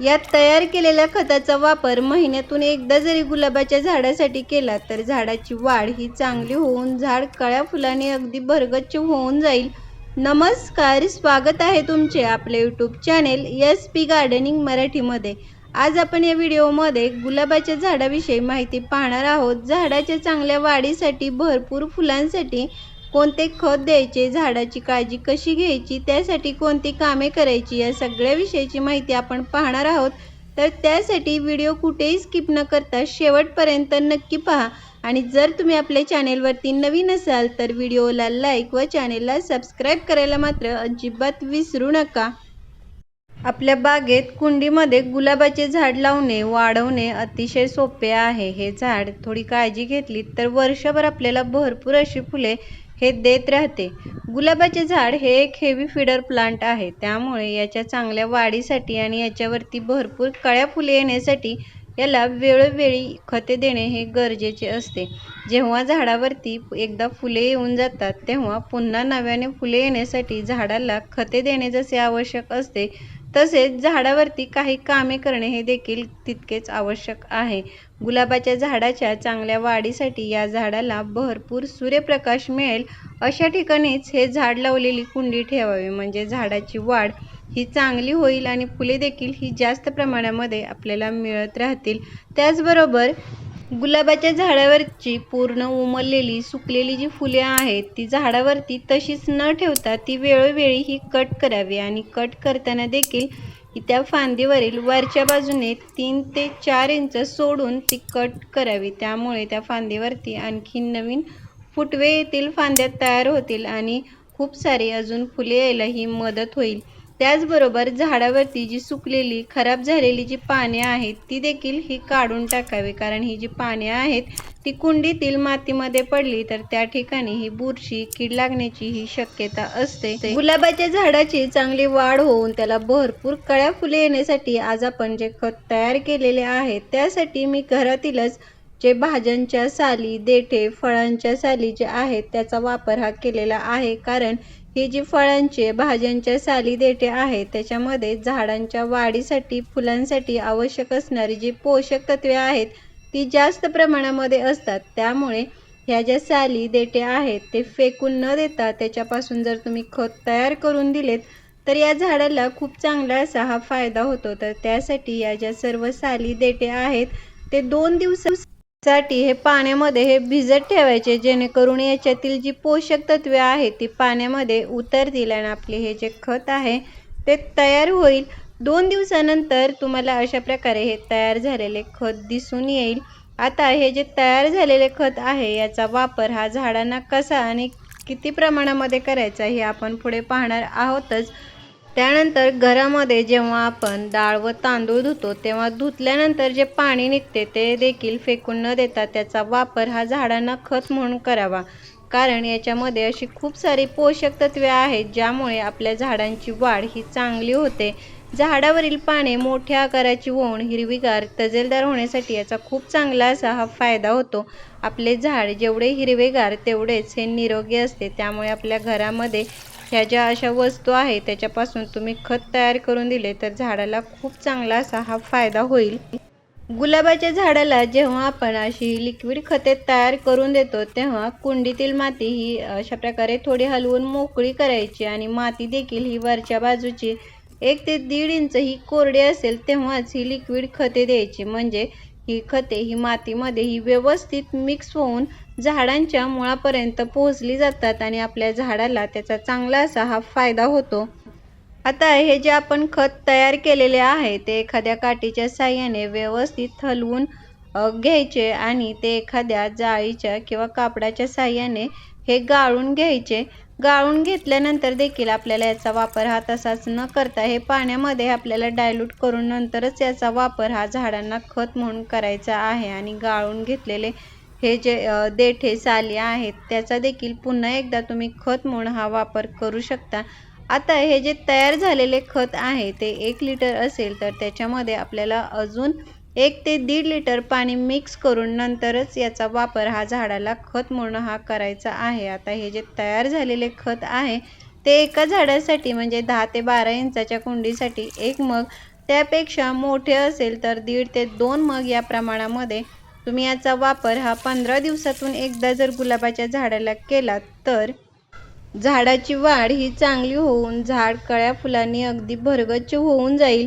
यात तयार केलेल्या खताचा वापर महिन्यातून एकदा जरी गुलाबाच्या झाडासाठी केला तर झाडाची वाढ ही चांगली होऊन झाड कळ्या फुलाने अगदी भरगच्च होऊन जाईल. नमस्कार स्वागत आहे तुमचे आपले YouTube channel S P gardening मराठीमध्ये. आज आपण या व्हिडिओमध्ये गुलाबाच्या झाडाविषयी माहिती पाहणार आहोत. झाडाच्या चांगल्या वाढीसाठी भरपूर फुलांसाठी कोणते खत द्यायचे झाडाची काळजी कशी घ्यायची त्यासाठी कोणती कामे करायची या सगळ्या विषयाची माहिती आपण पाहणार आहोत. तर त्यासाठी व्हिडिओ कुठेही स्किप न करता शेवटपर्यंत नक्की पहा. आणि जर तुम्ही आपल्या चॅनेलवरती नवीन असाल तर व्हिडिओला लाईक व चॅनेलला सबस्क्राईब करायला मात्र अजिबात विसरू नका. आपल्या बागेत कुंडीमध्ये गुलाबाचे झाड लावणे वाढवणे अतिशय सोपे आहे. हे झाड थोडी काळजी घेतली तर वर्षभर आपल्याला भरपूर अशी फुले हे देत राहते. गुलाबाचे झाड हे एक हेवी फिडर प्लांट आहे. त्यामुळे याच्या चांगल्या वाढीसाठी आणि याच्यावरती भरपूर कळ्या फुले येण्यासाठी याला वेळोवेळी खते देणे हे गरजेचे असते. जेव्हा झाडावरती एकदा फुले येऊन जातात तेव्हा पुन्हा नव्याने फुले येण्यासाठी झाडाला खते देणे जसे आवश्यक असते तसेच झाडावरती काही कामे करणे हे देखील तितकेच आवश्यक आहे. गुलाबाच्या झाडाच्या चांगल्या वाढीसाठी या झाडाला भरपूर सूर्यप्रकाश मिळेल अशा ठिकाणीच हे झाड लावलेली कुंडी ठेवावी. म्हणजे झाडाची वाढ ही चांगली होईल आणि फुले देखील ही जास्त प्रमाणामध्ये आपल्याला मिळत राहतील. त्याचबरोबर गुलाबाच्या झाडावरची पूर्ण उमललेली सुकलेली जी फुले आहेत ती झाडावरती तशीच न ठेवता ती वेळोवेळी ही कट करावी आणि कट करताना देखील त्या फांदीवरील वरच्या बाजूने तीन ते चार इंच सोडून ती कट करावी. त्यामुळे त्या फांदीवरती आणखी नवीन फुटवे येतील फांद्या तयार होतील आणि खूप सारी अजून फुले यायला ही मदत होईल. त्याचबरोबर झाडावरती जी सुकलेली खराब झालेली जी पाने आहेत ती देखील ही काढून टाकावी. कारण ही जी पाने आहेत ती कुंडीतील मातीमध्ये पडली तर त्या ठिकाणी ही बुरशी कीड लागण्याची ही शक्यता असते. गुलाबाच्या झाडाची चांगली वाढ होऊन त्याला भरपूर कळ्या फुले येण्यासाठी आज आपण जे खत तयार केलेले आहे त्यासाठी मी घरातीलच जे भाज्यांच्या साली देठे फळांच्या साली जे आहेत त्याचा वापर हा केलेला आहे. कारण ही जी फळांचे भाज्यांच्या साली देठे आहेत त्याच्यामध्ये झाडांच्या वाढीसाठी फुलांसाठी आवश्यक असणारी जी पोषक तत्वे आहेत ती जास्त प्रमाणामध्ये असतात. त्यामुळे ह्या ज्या साली देठे आहेत ते फेकून न देता त्याच्यापासून जर तुम्ही खत तयार करून दिलेत तर या झाडाला खूप चांगला असा हा फायदा होतो. तर त्यासाठी या ज्या सर्व साली देठे आहेत ते दोन दिवस साठी हे पाण्यामध्ये हे भिजत ठेवायचे जेणेकरून याच्यातील जी पोषक तत्वे आहेत ती पाण्यामध्ये उतरतील आणि आपले हे जे खत आहे ते तयार होईल. दोन दिवसानंतर तुम्हाला अशा प्रकारे हे तयार झालेले खत दिसून येईल. आता हे जे तयार झालेले खत आहे याचा वापर हा झाडांना कसा आणि किती प्रमाणामध्ये करायचा हे आपण पुढे पाहणार आहोतच. त्यानंतर घरामध्ये जेव्हा आपण डाळ व तांदूळ धुतो तेव्हा धुतल्यानंतर जे पाणी निघते ते देखील फेकून न देता त्याचा वापर हा झाडांना खत म्हणून करावा. कारण याच्यामध्ये अशी खूप सारी पोषक तत्वे आहेत ज्यामुळे आपल्या झाडांची वाढ ही चांगली होते. झाडावरील पाने मोठ्या आकाराची होऊन हिरवीगार तजेलदार होण्यासाठी याचा खूप चांगला असा हा फायदा होतो. आपले झाड जेवढे हिरवेगार तेवढेच हे निरोगी असते. त्यामुळे आपल्या घरामध्ये ह्या ज्या अशा वस्तू आहेत त्याच्यापासून तुम्ही खत तयार करून दिले तर झाडाला खूप चांगला असा हा फायदा होईल. गुलाबाच्या झाडाला जेव्हा आपण अशी लिक्विड खते तयार करून देतो तेव्हा कुंडीतील माती ही अशा प्रकारे थोडी हलवून मोकळी करायची आणि माती देखील ही वरच्या बाजूची एक ते दीड इंच ही कोरडी असेल तेव्हाच ही लिक्विड खते द्यायची. म्हणजे ही खते ही मातीमध्ये ही व्यवस्थित मिक्स होऊन झाडांच्या मुळापर्यंत पोहोचली जातात आणि आपल्या झाडाला त्याचा चांगला असा हा फायदा होतो. आता हे जे आपण खत तयार केलेले आहे ते एखाद्या काठीच्या साह्याने व्यवस्थित हलवून घ्यायचे आणि ते एखाद्या जाळीच्या किंवा कापडाच्या साह्याने हे गाळून घ्यायचे. गाळून घेतल्यानंतर देखील आपल्याला याचा वापर हा तसाच न करता हे पाण्यामध्ये आपल्याला डायल्यूट करून नंतरच याचा वापर हा झाडांना खत म्हणून करायचा आहे आणि गाळून घेतलेले हे जे देठे साली आहेत त्याचा देखील पुन्हा एकदा तुम्ही खत म्हणून हा वापर करू शकता. आता हे जे तयार झालेले खत आहे ते एक लिटर असेल तर त्याच्यामध्ये आपल्याला अजून एक ते दीड लिटर पाणी मिक्स करून नंतरच याचा वापर हा झाडाला खत म्हणून हा करायचा आहे. आता हे जे तयार झालेले खत आहे ते एका झाडासाठी म्हणजे दहा ते बारा इंचाच्या कुंडीसाठी एक मग. त्यापेक्षा मोठे असेल तर दीड ते दोन मग या प्रमाणामध्ये. तुम्ही याचा वापर हा पंधरा दिवसातून एकदा जर गुलाबाच्या झाडाला केलात तर झाडाची वाढ ही चांगली होऊन झाड कळ्या फुलांनी अगदी भरगच्च होऊन जाईल.